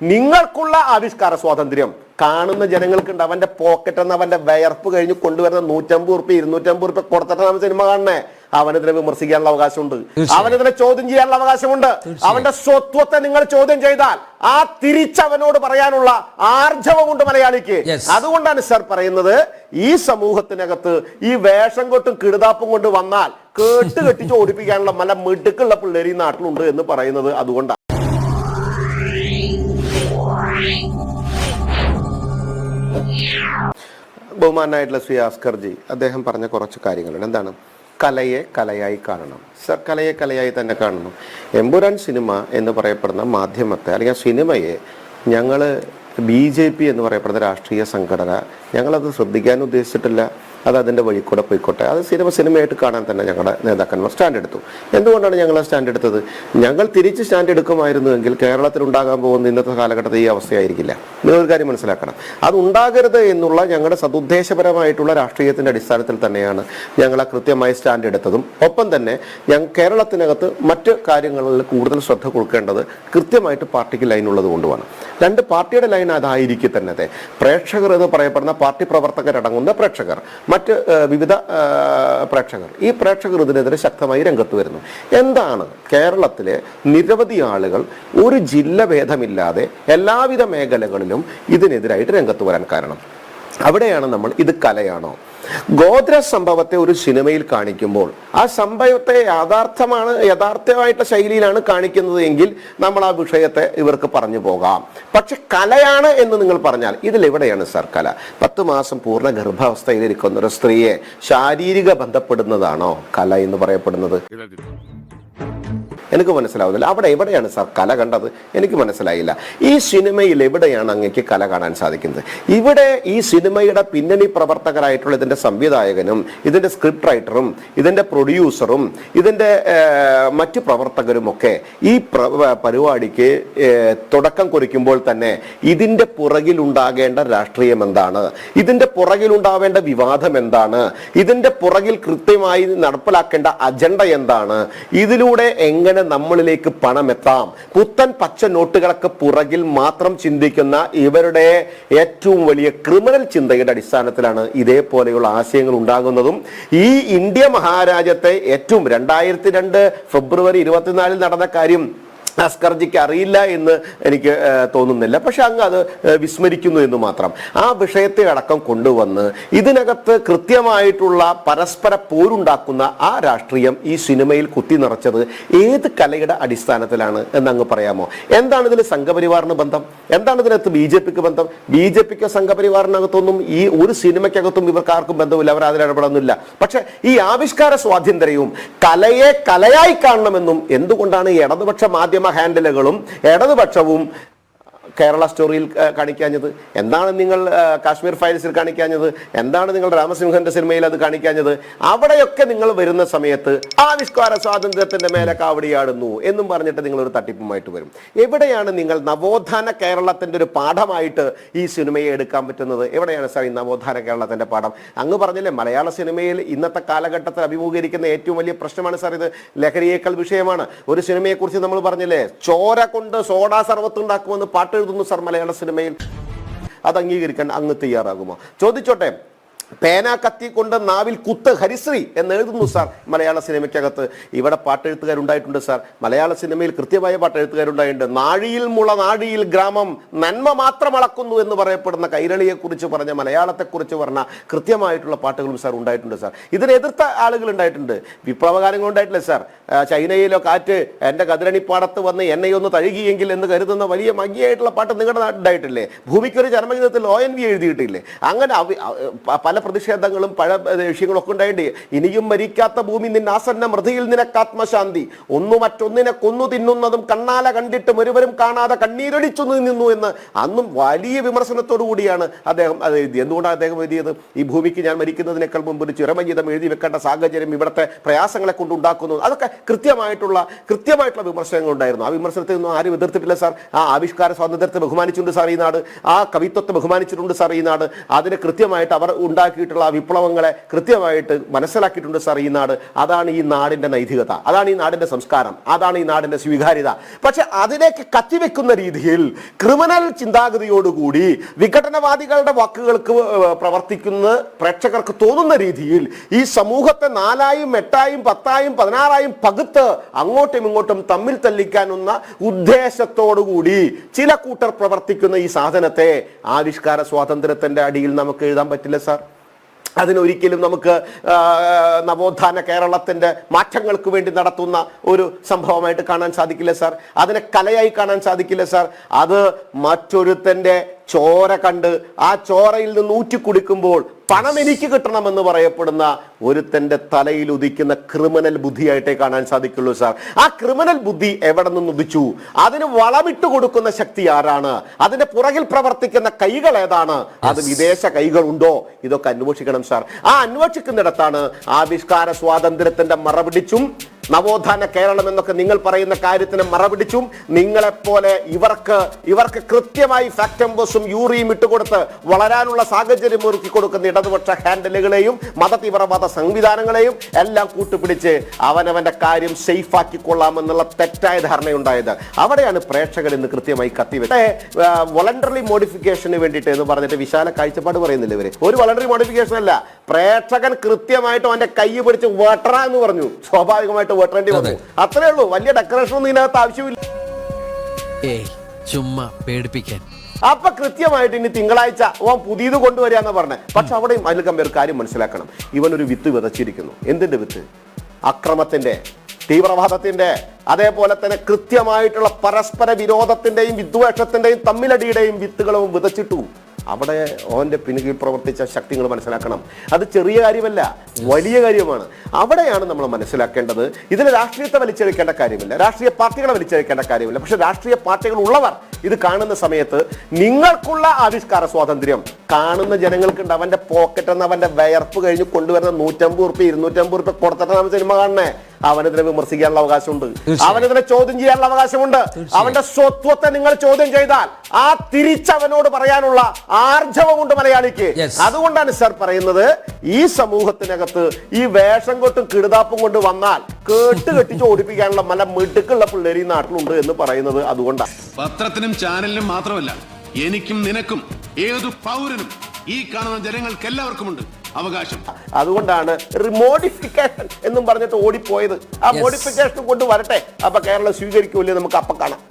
നിങ്ങൾക്കുള്ള ആവിഷ്കാര സ്വാതന്ത്ര്യം. കാണുന്ന ജനങ്ങൾക്കുണ്ട്. അവന്റെ പോക്കറ്റ് എന്ന് അവന്റെ വയർപ്പ് കഴിഞ്ഞ് കൊണ്ടുവരുന്ന നൂറ്റമ്പത് റുപ്യ ഇരുന്നൂറ്റമ്പത് റുപ്യ കൊടുത്തിട്ടാണ് അവൻ സിനിമ കാണണേ അവനെതിരെ വിമർശിക്കാനുള്ള അവകാശമുണ്ട്. അവനെതിരെ ചോദ്യം ചെയ്യാനുള്ള അവകാശമുണ്ട്. അവന്റെ സ്വത്വത്തെ നിങ്ങൾ ചോദ്യം ചെയ്താൽ ആ തിരിച്ചവനോട് പറയാനുള്ള ആർജവമുണ്ട് മലയാളിക്ക്. അതുകൊണ്ടാണ് സർ പറയുന്നത് ഈ സമൂഹത്തിനകത്ത് ഈ വേഷം കൊട്ടും കിടുതാപ്പും കൊണ്ട് വന്നാൽ കേട്ട് കെട്ടിച്ച് ഓടിപ്പിക്കാനുള്ള മല മിടുക്കുള്ള പിള്ളേർ ഈ നാട്ടിലുണ്ട് എന്ന് പറയുന്നത് അതുകൊണ്ടാണ് ബഹുമാനായിട്ടുള്ള ശ്രീ ആസ്കർജി അദ്ദേഹം പറഞ്ഞ കുറച്ച് കാര്യങ്ങളുണ്ട്. എന്താണ്? കലയെ കലയായി കാണണം. സർ കലയെ കലയായി തന്നെ കാണണം. എമ്പുരാൻ സിനിമ എന്ന് പറയപ്പെടുന്ന മാധ്യമത്തെ അല്ലെങ്കിൽ സിനിമയെ ഞങ്ങൾ ബി ജെ പി എന്ന് പറയപ്പെടുന്ന രാഷ്ട്രീയ സംഘടന ഞങ്ങളത് ശ്രദ്ധിക്കാൻ ഉദ്ദേശിച്ചിട്ടില്ല. അത് അതിന്റെ വഴി കൂടെ പോയിക്കോട്ടെ. അത് സിനിമ സിനിമയായിട്ട് കാണാൻ തന്നെ ഞങ്ങളുടെ നേതാക്കന്മാർ സ്റ്റാൻഡ് എടുത്തു. എന്തുകൊണ്ടാണ് ഞങ്ങൾ സ്റ്റാൻഡ് എടുത്തത്? ഞങ്ങൾ തിരിച്ച് സ്റ്റാൻഡ് എടുക്കുമായിരുന്നുവെങ്കിൽ കേരളത്തിൽ ഉണ്ടാകാൻ പോകുന്ന ഇന്നത്തെ കാലഘട്ടത്തിൽ ഈ അവസ്ഥയായിരിക്കില്ല. നിങ്ങളൊരു കാര്യം മനസ്സിലാക്കണം. അത് ഉണ്ടാകരുത് എന്നുള്ള ഞങ്ങളുടെ സതുദ്ദേശപരമായിട്ടുള്ള രാഷ്ട്രീയത്തിന്റെ അടിസ്ഥാനത്തിൽ തന്നെയാണ് ഞങ്ങൾ ആ കൃത്യമായി സ്റ്റാൻഡ് എടുത്തതും. ഒപ്പം തന്നെ ഞങ്ങൾ കേരളത്തിനകത്ത് മറ്റ് കാര്യങ്ങളിൽ കൂടുതൽ ശ്രദ്ധ കൊടുക്കേണ്ടത് കൃത്യമായിട്ട് പാർട്ടിക്ക് ലൈനുള്ളത് കൊണ്ടുമാണ്. രണ്ട് പാർട്ടിയുടെ ലൈൻ അതായിരിക്കും തന്നെ പ്രേക്ഷകർ എന്ന് പറയപ്പെടുന്ന പാർട്ടി പ്രവർത്തകരടങ്ങുന്ന പ്രേക്ഷകർ. മറ്റ് വിവിധ പ്രേക്ഷകർ. ഈ പ്രേക്ഷകർ ഇതിനെതിരെ ശക്തമായി രംഗത്ത് വരുന്നു. എന്താണ് കേരളത്തിലെ നിരവധി ആളുകൾ ഒരു ജില്ല ഭേദമില്ലാതെ എല്ലാവിധ മേഖലകളിലും ഇതിനെതിരായിട്ട് രംഗത്ത് വരാൻ കാരണം? അവിടെയാണ് നമ്മൾ ഇത് കലയാണോ? ഗോത്ര സംഭവത്തെ ഒരു സിനിമയിൽ കാണിക്കുമ്പോൾ ആ സംഭവത്തെ യാഥാർത്ഥമാണ് യഥാർത്ഥമായിട്ട് ശൈലിയിലാണ് കാണിക്കുന്നത് എങ്കിൽ നമ്മൾ ആ വിഷയത്തെ ഇവർക്ക് പറഞ്ഞു പോകാം. പക്ഷെ കലയാണ് എന്ന് നിങ്ങൾ പറഞ്ഞാൽ ഇതിലെവിടെയാണ് സർ കല? പത്ത് മാസം പൂർണ ഗർഭാവസ്ഥയിലിരിക്കുന്ന ഒരു സ്ത്രീയെ ശാരീരിക ബന്ധപ്പെടുന്നതാണോ കല എന്ന് പറയപ്പെടുന്നത്? എനിക്ക് മനസ്സിലാവുന്നില്ല. അവിടെ എവിടെയാണ് സാർ കല കണ്ടത്? എനിക്ക് മനസ്സിലായില്ല. ഈ സിനിമയിൽ എവിടെയാണ് അങ്ങക്ക് കല കാണാൻ സാധിക്കുന്നത്? ഇവിടെ ഈ സിനിമയുടെ പിന്നണി പ്രവർത്തകരായിട്ടുള്ള ഇതിന്റെ സംവിധായകനും ഇതിന്റെ സ്ക്രിപ്റ്റ് റൈറ്ററും ഇതിന്റെ പ്രൊഡ്യൂസറും ഇതിന്റെ മറ്റു പ്രവർത്തകരും ഒക്കെ ഈ പരിപാടിക്ക് തുടക്കം കുറിക്കുമ്പോൾ തന്നെ ഇതിന്റെ പുറകിലുണ്ടാകേണ്ട രാഷ്ട്രീയം എന്താണ്? ഇതിന്റെ പുറകിലുണ്ടാവേണ്ട വിവാദം എന്താണ്? ഇതിന്റെ പുറകിൽ കൃത്യമായി നടപ്പിലാക്കേണ്ട അജണ്ട എന്താണ്? ഇതിലൂടെ എങ്ങനെ നമ്മളിലേക്ക് പണം എത്താം? പുത്തൻ പച്ച നോട്ടുകളൊക്കെ പുറകിൽ മാത്രം ചിന്തിക്കുന്ന ഇവരുടെ ഏറ്റവും വലിയ ക്രിമിനൽ ചിന്തയുടെ അടിസ്ഥാനത്തിലാണ് ഇതേപോലെയുള്ള ആശയങ്ങൾ ഉണ്ടാകുന്നതും. ഈ ഇന്ത്യ മഹാരാജ്യത്തെ ഏറ്റവും രണ്ടായിരത്തി രണ്ട് ഫെബ്രുവരി ഇരുപത്തിനാലിൽ നടന്ന കാര്യം അസ്കർജിക്ക് അറിയില്ല എന്ന് എനിക്ക് തോന്നുന്നില്ല. പക്ഷെ അങ്ങ് അത് വിസ്മരിക്കുന്നു എന്ന് മാത്രം. ആ വിഷയത്തെ അടക്കം കൊണ്ടുവന്ന് ഇതിനകത്ത് കൃത്യമായിട്ടുള്ള പരസ്പര പോരുണ്ടാക്കുന്ന ആ രാഷ്ട്രീയം ഈ സിനിമയിൽ കുത്തി നിറച്ചത് ഏത് കലയുടെ അടിസ്ഥാനത്തിലാണ് എന്ന് അങ്ങ് പറയാമോ? എന്താണ് ഇതിൽ സംഘപരിവാറിന് ബന്ധം? എന്താണ് ഇതിനകത്ത് ബി ജെ പിക്ക് ബന്ധം? ബി ജെ പിക്ക് സംഘപരിവാറിനകത്തൊന്നും ഈ ഒരു സിനിമയ്ക്കകത്തും ഇവർക്ക് ആർക്കും ബന്ധമില്ല. അവർ അതിൽ ഇടപെടുന്നില്ല. പക്ഷെ ഈ ആവിഷ്കാര സ്വാതന്ത്ര്യവും കലയെ കലയായി കാണണമെന്നും എന്തുകൊണ്ടാണ് ഈ ഇടതുപക്ഷ മാധ്യമ ഹാൻഡിലുകളും ഇടതുപക്ഷവും കേരള സ്റ്റോറിയിൽ കാണിക്കാഞ്ഞത്? എന്താണ് നിങ്ങൾ കാശ്മീർ ഫയൽസിൽ കാണിക്കാഞ്ഞത്? എന്താണ് നിങ്ങൾ രാമസിംഹന്റെ സിനിമയിൽ അത് കാണിക്കാഞ്ഞത്? അവിടെയൊക്കെ നിങ്ങൾ വരുന്ന സമയത്ത് ആവിഷ്കാര സ്വാതന്ത്ര്യത്തിന്റെ മേലെ കാവടിയാടുന്നു എന്നും പറഞ്ഞിട്ട് നിങ്ങൾ ഒരു തട്ടിപ്പുമായിട്ട് വരും. എവിടെയാണ് നിങ്ങൾ നവോത്ഥാന കേരളത്തിന്റെ ഒരു പാഠമായിട്ട് ഈ സിനിമയെ എടുക്കാൻ പറ്റുന്നത്? എവിടെയാണ് സാർ ഈ നവോത്ഥാന കേരളത്തിന്റെ പാഠം? അങ്ങ് പറഞ്ഞില്ലേ മലയാള സിനിമയിൽ ഇന്നത്തെ കാലഘട്ടത്തിൽ അഭിമുഖീകരിക്കുന്ന ഏറ്റവും വലിയ പ്രശ്നമാണ് സാർ ഇത്. ലഹരിയേക്കാൾ വിഷയമാണ്. ഒരു സിനിമയെക്കുറിച്ച് നമ്മൾ പറഞ്ഞില്ലേ ചോര കൊണ്ട് സോഡാ സർവത്ത് ഉണ്ടാക്കുമെന്ന് പാട്ട് എഴുതുന്നു സർ മലയാള സിനിമയിൽ. അത് അംഗീകരിക്കാൻ അങ്ങ് തയ്യാറാകുമോ? ചോദിച്ചോട്ടെ. പേന കത്തി കൊണ്ട് നാവിൽ കുത്ത് ഹരിശ്രീ എന്ന് എഴുതുന്നു സാർ മലയാള സിനിമയ്ക്കകത്ത്. ഇവിടെ പാട്ടെഴുത്തുകാരുണ്ടായിട്ടുണ്ട് സാർ. മലയാള സിനിമയിൽ കൃത്യമായ പാട്ടെഴുത്തുകാരുണ്ടായിട്ടുണ്ട്. നാഴിയിൽ മുള നാഴിയിൽ ഗ്രാമം നന്മ മാത്രം അളക്കുന്നു എന്ന് പറയപ്പെടുന്ന കൈരളിയെ കുറിച്ച് പറഞ്ഞ മലയാളത്തെക്കുറിച്ച് പറഞ്ഞ കൃത്യമായിട്ടുള്ള പാട്ടുകളും സാർ ഉണ്ടായിട്ടുണ്ട് സാർ. ഇതിനെ എതിർത്ത ആളുകൾ ഉണ്ടായിട്ടുണ്ട്. വിപ്ലവകാലങ്ങൾ ഉണ്ടായിട്ടില്ല സാർ? ചൈനയിലോ കാറ്റ് എന്റെ കതിരണിപ്പാടത്ത് വന്ന് എന്നെ ഒന്ന് തഴുകിയെങ്കിൽ എന്ന് കരുതുന്ന വലിയ മങ്ങിയായിട്ടുള്ള പാട്ട് നിങ്ങളുടെ നാട്ടിലുണ്ടായിട്ടില്ലേ ഭൂമിക്കൊരു ചരമഗീതത്തിൽ ഒ എൻ വി എഴുതിയിട്ടില്ലേ? അങ്ങനെ അവ- അ- പ- പല പ്രതിഷേധങ്ങളും പല വിഷയങ്ങളും ഒക്കെ ഉണ്ടായിട്ടുണ്ട്. ഇനിയും മരിക്കാത്ത ഭൂമി നിന്ന ആസന്ന മൃതിയിൽ നിനക്കാത്മശാന്തി ഒന്നു മറ്റൊന്നിനെ കൊന്നു തിന്നുന്നതും കണ്ണാല കണ്ടിട്ടും ഒരുവരും കാണാതെ കണ്ണീരൊലിച്ചു നിന്നു എന്ന് അന്നും വലിയ വിമർശനത്തോടു കൂടിയാണ് അദ്ദേഹം അത് എഴുതിയത്. എന്തുകൊണ്ടാണ് അദ്ദേഹം എഴുതിയത്? ഈ ഭൂമിക്ക് ഞാൻ മരിക്കുന്നതിനേക്കാൾ മുമ്പ് ഒരു ചിറമഗീതം എഴുതി വെക്കേണ്ട സാഹചര്യം ഇവിടുത്തെ പ്രയാസങ്ങളെ കൊണ്ട് ഉണ്ടാക്കുന്നു. അതൊക്കെ കൃത്യമായിട്ടുള്ള കൃത്യമായിട്ടുള്ള വിമർശനങ്ങൾ ഉണ്ടായിരുന്നു. ആ വിമർശനത്തെ ഒന്നും ആരും എതിർത്തിട്ടില്ല സാർ. ആ ആവിഷ്കാര സ്വാതന്ത്ര്യത്തെ ബഹുമാനിച്ചിട്ടുണ്ട് സാർ ഈ നാട്. ആ കവിത്വത്തെ ബഹുമാനിച്ചിട്ടുണ്ട് സാർ ഈ നാട്. അതിന് കൃത്യമായിട്ട് അവർ ഉണ്ടായ ഉണ്ടാക്കിയിട്ടുള്ള വിപ്ലവങ്ങളെ കൃത്യമായിട്ട് മനസ്സിലാക്കിയിട്ടുണ്ട് സാർ ഈ നാട്. അതാണ് ഈ നാടിന്റെ നൈതികത. അതാണ് ഈ നാടിന്റെ സംസ്കാരം. അതാണ് ഈ നാടിന്റെ സ്വീകാര്യത. പക്ഷെ അതിലേക്ക് കത്തിവെക്കുന്ന രീതിയിൽ ക്രിമിനൽ ചിന്താഗതിയോടുകൂടി വിഘടനവാദികളുടെ വാക്കുകൾക്ക് പ്രവർത്തിക്കുന്ന പ്രേക്ഷകർക്ക് തോന്നുന്ന രീതിയിൽ ഈ സമൂഹത്തെ നാലായും എട്ടായും പത്തായും പതിനാറായും പകുത്ത് അങ്ങോട്ടും ഇങ്ങോട്ടും തമ്മിൽ തല്ലിക്കാനുള്ള ഉദ്ദേശത്തോടുകൂടി ചില കൂട്ടർ പ്രവർത്തിക്കുന്ന ഈ സാധനത്തെ ആവിഷ്കാര സ്വാതന്ത്ര്യത്തിന്റെ അടിയിൽ നമുക്ക് എഴുതാൻ പറ്റില്ല സാർ. അതിനൊരിക്കലും നമുക്ക് നവോത്ഥാന കേരളത്തിന്റെ മാറ്റങ്ങൾക്ക് വേണ്ടി നടത്തുന്ന ഒരു സംഭവമായിട്ട് കാണാൻ സാധിക്കില്ല സാർ. അതിനെ കലയായി കാണാൻ സാധിക്കില്ല സാർ. അത് മറ്റൊരുത്തന്റെ ചോര കണ്ട് ആ ചോരയിൽ നിന്ന് ഊറ്റി കുടിക്കുമ്പോൾ പണം എനിക്ക് കിട്ടണമെന്ന് പറയപ്പെടുന്ന ഒരുത്തന്റെ തലയിൽ ഉദിക്കുന്ന ക്രിമിനൽ ബുദ്ധിയായിട്ടേ കാണാൻ സാധിക്കുള്ളൂ സാർ. ആ ക്രിമിനൽ ബുദ്ധി എവിടെ നിന്ന് ഉദിച്ചു? അതിന് വളമിട്ട് കൊടുക്കുന്ന ശക്തി ആരാണ്? അതിന്റെ പുറകിൽ പ്രവർത്തിക്കുന്ന കൈകൾ ഏതാണ്? അത് വിദേശ കൈകൾ ഉണ്ടോ? ഇതൊക്കെ അന്വേഷിക്കണം സാർ. ആ അന്വേഷിക്കുന്നിടത്താണ് ആവിഷ്കാര സ്വാതന്ത്ര്യത്തിന്റെ മറപിടിച്ചും നവോത്ഥാന കേരളം എന്നൊക്കെ നിങ്ങൾ പറയുന്ന കാര്യത്തിന് മറപിടിച്ചും നിങ്ങളെപ്പോലെ ഇവർക്ക് ഇവർക്ക് കൃത്യമായി ഫാക്ടംബോസും യൂറിയും ഇട്ടുകൊടുത്ത് വളരാനുള്ള സാഹചര്യം ഒരുക്കി കൊടുക്കുന്ന ഇടതുപക്ഷ ഹാൻഡലുകളെയും മതതീവ്രവാദ സംവിധാനങ്ങളെയും എല്ലാം കൂട്ടുപിടിച്ച് അവനവന്റെ കാര്യം സേഫ് ആക്കിക്കൊള്ളാമെന്നുള്ള തെറ്റായ ധാരണയുണ്ടായത്. അവിടെയാണ് പ്രേക്ഷകർ ഇന്ന് കൃത്യമായി കത്തിവെച്ചത്. വളണ്ടറി മോഡിഫിക്കേഷന് വേണ്ടിയിട്ട് എന്ന് പറഞ്ഞിട്ട് വിശാല കാഴ്ചപ്പാട് പറയുന്നില്ല ഇവർ? ഒരു വളണ്ടറി മോഡിഫിക്കേഷൻ അല്ല. പ്രേക്ഷകൻ കൃത്യമായിട്ടും അവന്റെ കൈ പിടിച്ച് വെട്ടറ എന്ന് പറഞ്ഞു. സ്വാഭാവികമായിട്ട് വെട്ടേണ്ടി വന്നു. അത്രേ ഉള്ളൂ. വലിയ ഡെക്കറേഷൻ ഒന്നും ഇതിനകത്ത് ആവശ്യമില്ല. ചുമ്മാ പേടിപ്പിക്കാൻ. അപ്പൊ കൃത്യമായിട്ട് ഇനി തിങ്കളാഴ്ച ഓൻ പുതിയത് കൊണ്ടുവരികയെന്ന് പറഞ്ഞത് പക്ഷെ അവിടെയും അതിൽ കമ്പയർ കാര്യം മനസ്സിലാക്കണം. ഇവൻ ഒരു വിത്ത് വിതച്ചിരിക്കുന്നു. എന്തിന്റെ വിത്ത്? അക്രമത്തിന്റെ തീവ്രവാദത്തിന്റെ അതേപോലെ തന്നെ കൃത്യമായിട്ടുള്ള പരസ്പര വിരോധത്തിന്റെയും വിദ്വേഷത്തിന്റെയും തമ്മിലടിയുടെയും വിത്തുകളും വിതച്ചിട്ടു. അവിടെ ഓന്റെ പിന്നിൽ പ്രവർത്തിച്ച ശക്തികൾ മനസ്സിലാക്കണം. അത് ചെറിയ കാര്യമല്ല വലിയ കാര്യമാണ്. അവിടെയാണ് നമ്മൾ മനസ്സിലാക്കേണ്ടത്. ഇതിൽ രാഷ്ട്രീയത്തെ വലിച്ചെടുക്കേണ്ട കാര്യമില്ല. രാഷ്ട്രീയ പാർട്ടികളെ വലിച്ചെടുക്കേണ്ട കാര്യമില്ല. പക്ഷെ രാഷ്ട്രീയ പാർട്ടികൾ ഉള്ളവർ ഇത് കാണുന്ന സമയത്ത് നിങ്ങൾക്കുള്ള ആവിഷ്കാര സ്വാതന്ത്ര്യം കാണുന്ന ജനങ്ങൾക്കുണ്ട്. അവന്റെ പോക്കറ്റ് എന്ന് അവന്റെ വയർപ്പ് കഴിഞ്ഞ് കൊണ്ടുവരുന്ന നൂറ്റമ്പത് ഉറുപ്പ് ഇരുന്നൂറ്റമ്പത് ഉറുപ്പ് കൊടുത്തിട്ടാണ് സിനിമ കാണണേ അവനെതിരെ വിമർശിക്കാനുള്ള അവകാശമുണ്ട്. അവനെതിരെ ചോദ്യം ചെയ്യാനുള്ള അവകാശമുണ്ട്. അവന്റെ സ്വത്വത്തെ നിങ്ങൾ ചോദ്യം ചെയ്താൽ ആ തിരിച്ചവനോട് പറയാനുള്ള ആർജവമുണ്ട് മലയാളിക്ക്. അതുകൊണ്ടാണ് സർ പറയുന്നത് ഈ സമൂഹത്തിനകത്ത് ഈ വേഷം കൊട്ടും കിടുതാപ്പും കൊണ്ട് വന്നാൽ കേട്ട് കെട്ടിച്ച് ഓടിപ്പിക്കാനുള്ള മല മിടുക്കുള്ള പിള്ളേർ ഈ നാട്ടിലുണ്ട് എന്ന് പറയുന്നത് അതുകൊണ്ടാണ്. പത്രത്തിനും ചാനലിനും മാത്രമല്ല എനിക്കും നിനക്കും ഏതു പൗരനും ഈ കാണുന്ന ജനങ്ങൾക്കെല്ലാവർക്കുമുണ്ട്. അവകാശം. അതുകൊണ്ടാണ് റിമോഡിഫിക്കേഷൻ എന്നും പറഞ്ഞിട്ട് ഓടിപ്പോയത്. ആ മോഡിഫിക്കേഷൻ കൊണ്ട് വരട്ടെ അപ്പൊ കേരളം സ്വീകരിക്കൂലേ നമുക്ക് അപ്പൊ കാണാം.